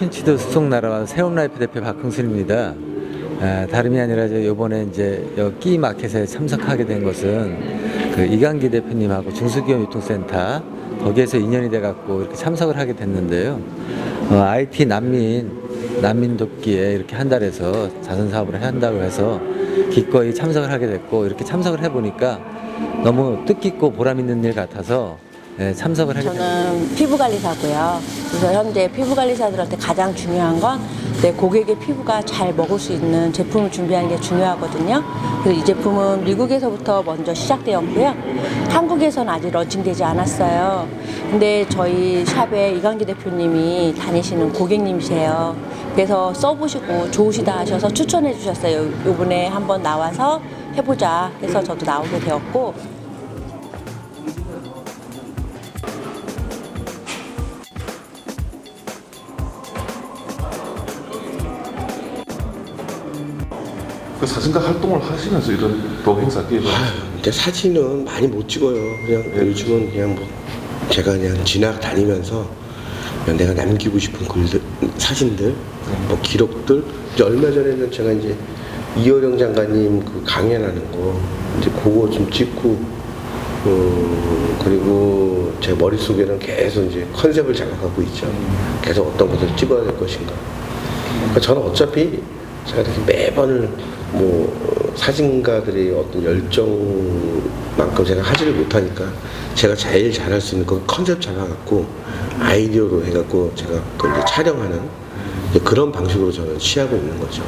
컨텐츠도 수송 나라와 세움라이프 대표 박흥순입니다. 아, 다름이 아니라 저 요번에 이제 여기 마켓에 참석하게 된 것은 그 이강기 대표님하고 중소기업 유통센터 거기에서 인연이 돼 갖고 이렇게 참석을 하게 됐는데요. 어, IT 난민 난민 돕기에 이렇게 한 달에서 자선 사업을 한다고 해서 기꺼이 참석을 하게 됐고 이렇게 참석을 해 보니까 너무 뜻깊고 보람 있는 일 같아서 예, 참석을 하게 됐습니다. 저는 피부관리사고요. 그래서 현재 피부관리사들한테 가장 중요한 건 내 고객의 피부가 잘 먹을 수 있는 제품을 준비하는 게 중요하거든요. 그래서 이 제품은 미국에서부터 먼저 시작되었고요. 한국에서는 아직 런칭되지 않았어요. 근데 저희 샵에 이강기 대표님이 다니시는 고객님이세요. 그래서 써보시고 좋으시다 하셔서 추천해 주셨어요. 요번에 한번 나와서 해보자 해서 저도 나오게 되었고 그 사진가 활동을 하시면서 이런 또 행사 기획을 근데 사진은 많이 못 찍어요. 그냥 요즘은 그냥 뭐 제가 그냥 지나 다니면서 그냥 내가 남기고 싶은 글들, 사진들, 뭐 기록들. 이제 얼마 전에는 제가 이제 이호령 장관님 그 강연하는 거 이제 그거 좀 찍고 어, 그리고 제 머릿속에는 계속 이제 컨셉을 잡아가고 있죠. 계속 어떤 것을 찍어야 될 것인가. 그러니까 저는 어차피 제가 이렇게 매번 뭐 어, 사진가들의 어떤 열정만큼 제가 하지를 못하니까 제가 제일 잘할 수 있는 건 컨셉 잡아갖고 아이디어로 해갖고 제가 그걸 이제 촬영하는 이제 그런 방식으로 저는 취하고 있는 거죠.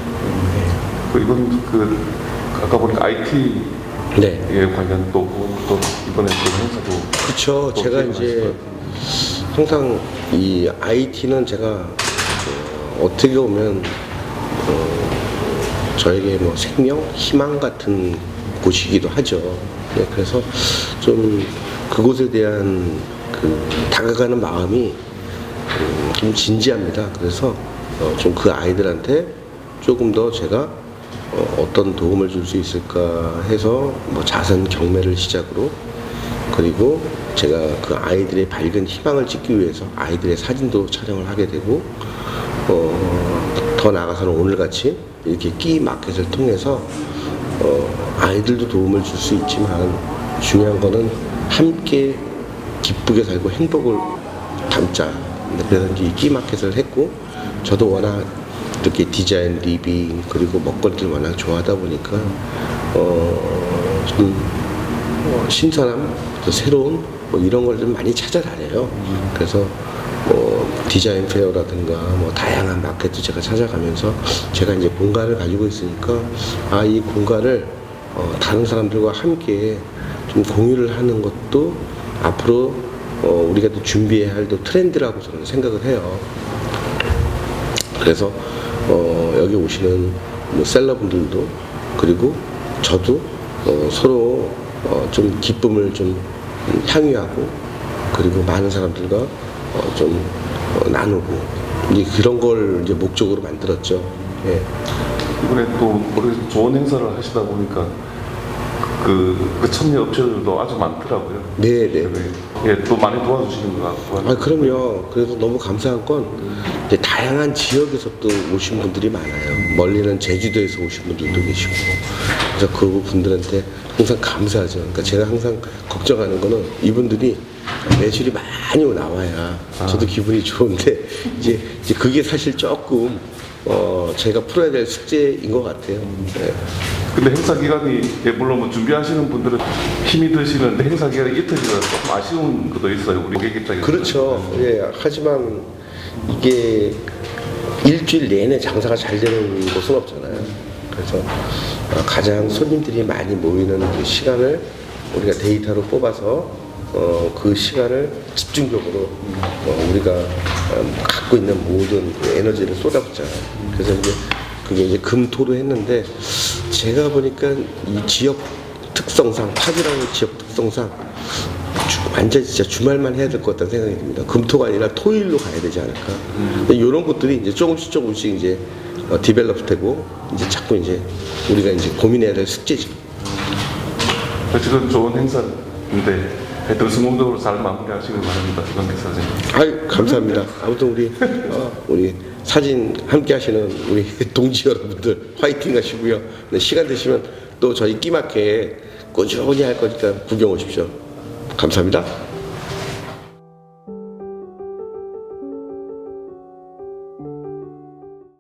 그 이번 그 아까 보니까 IT에 네. 관련 또, 또 이번에 그 행사도 그렇죠. 또 제가 이제 항상 이 IT는 제가 어, 어떻게 보면 어, 저에게 뭐 생명, 희망 같은 곳이기도 하죠. 네, 그래서 좀 그곳에 대한 그 다가가는 마음이 음, 좀 진지합니다. 그래서 어, 좀 그 아이들한테 조금 더 제가 어, 어떤 도움을 줄 수 있을까 해서 뭐 자선 경매를 시작으로 그리고 제가 그 아이들의 밝은 희망을 찍기 위해서 아이들의 사진도 촬영을 하게 되고 어, 더 나아가서는 오늘같이 이렇게 끼 마켓을 통해서 어, 아이들도 도움을 줄 수 있지만 중요한 거는 함께 기쁘게 살고 행복을 담자. 그래서 이제 이끼 마켓을 했고 저도 워낙 이렇게 디자인, 리빙 그리고 먹거리를 워낙 좋아하다 보니까 어, 좀 어, 신선함, 또 새로운 뭐 이런 걸 좀 많이 찾아다녀요. 그래서 뭐 디자인 페어라든가 뭐 다양한 마켓도 제가 찾아가면서 제가 이제 공간을 가지고 있으니까 아 이 공간을 어, 다른 사람들과 함께 좀 공유를 하는 것도 앞으로 어, 우리가 또 준비해야 할 또 트렌드라고 저는 생각을 해요. 그래서 어, 여기 오시는 뭐 셀러분들도 그리고 저도 어, 서로 어, 좀 기쁨을 좀 향유하고 그리고 많은 사람들과 어, 좀 어, 나누고 이제 그런 걸 이제 목적으로 만들었죠. 예. 이번에 또 좋은 행사를 하시다 보니까 그, 그 참여 업체들도 아주 많더라고요. 네, 네. 예, 또 많이 도와주시는 것 같고. 아, 그럼요. 그래서 너무 감사한 건 이제 다양한 지역에서 또 오신 분들이 많아요. 멀리는 제주도에서 오신 분들도 계시고. 그래서 그 분들한테 항상 감사하죠. 그러니까 제가 항상 걱정하는 거는 이분들이 매출이 많이 나와야 저도 기분이 좋은데 이제, 이제 그게 사실 조금 어, 제가 풀어야 될 숙제인 것 같아요. 네. 근데 행사 기간이 예, 물론 뭐 준비하시는 분들은 힘이 드시는데 행사 기간이 이틀이라 조금 아쉬운 것도 있어요. 우리 고객 입장에서. 그렇죠. 예, 하지만 이게 일주일 내내 장사가 잘 되는 곳은 없잖아요. 그래서 어, 가장 손님들이 많이 모이는 그 시간을 우리가 데이터로 뽑아서 어, 그 시간을 집중적으로 어, 우리가 어, 갖고 있는 모든 그 에너지를 쏟아붓잖아요. 그래서 이제 그게 이제 금토로 했는데 제가 보니까 이 지역 특성상 파주라는 지역 특성상 주- 완전 진짜 주말만 해야 될 것 같다는 생각이 듭니다. 금토가 아니라 토일로 가야 되지 않을까. 이런 것들이 이제 조금씩 조금씩 이제 어, 디벨롭 되고 이제 자꾸 이제 우리가 이제 고민해야 될 숙제죠. 지금 좋은 행사인데 성공적으로 잘 마무리하시길 바랍니다. 이번 행사장. 아이 감사합니다. 아무튼 우리 어, 우리 사진 함께 하시는 우리 동지 여러분들 화이팅 하시고요. 네, 시간 되시면 또 저희 끼마켓 꾸준히 할 거니까 구경 오십시오. 감사합니다.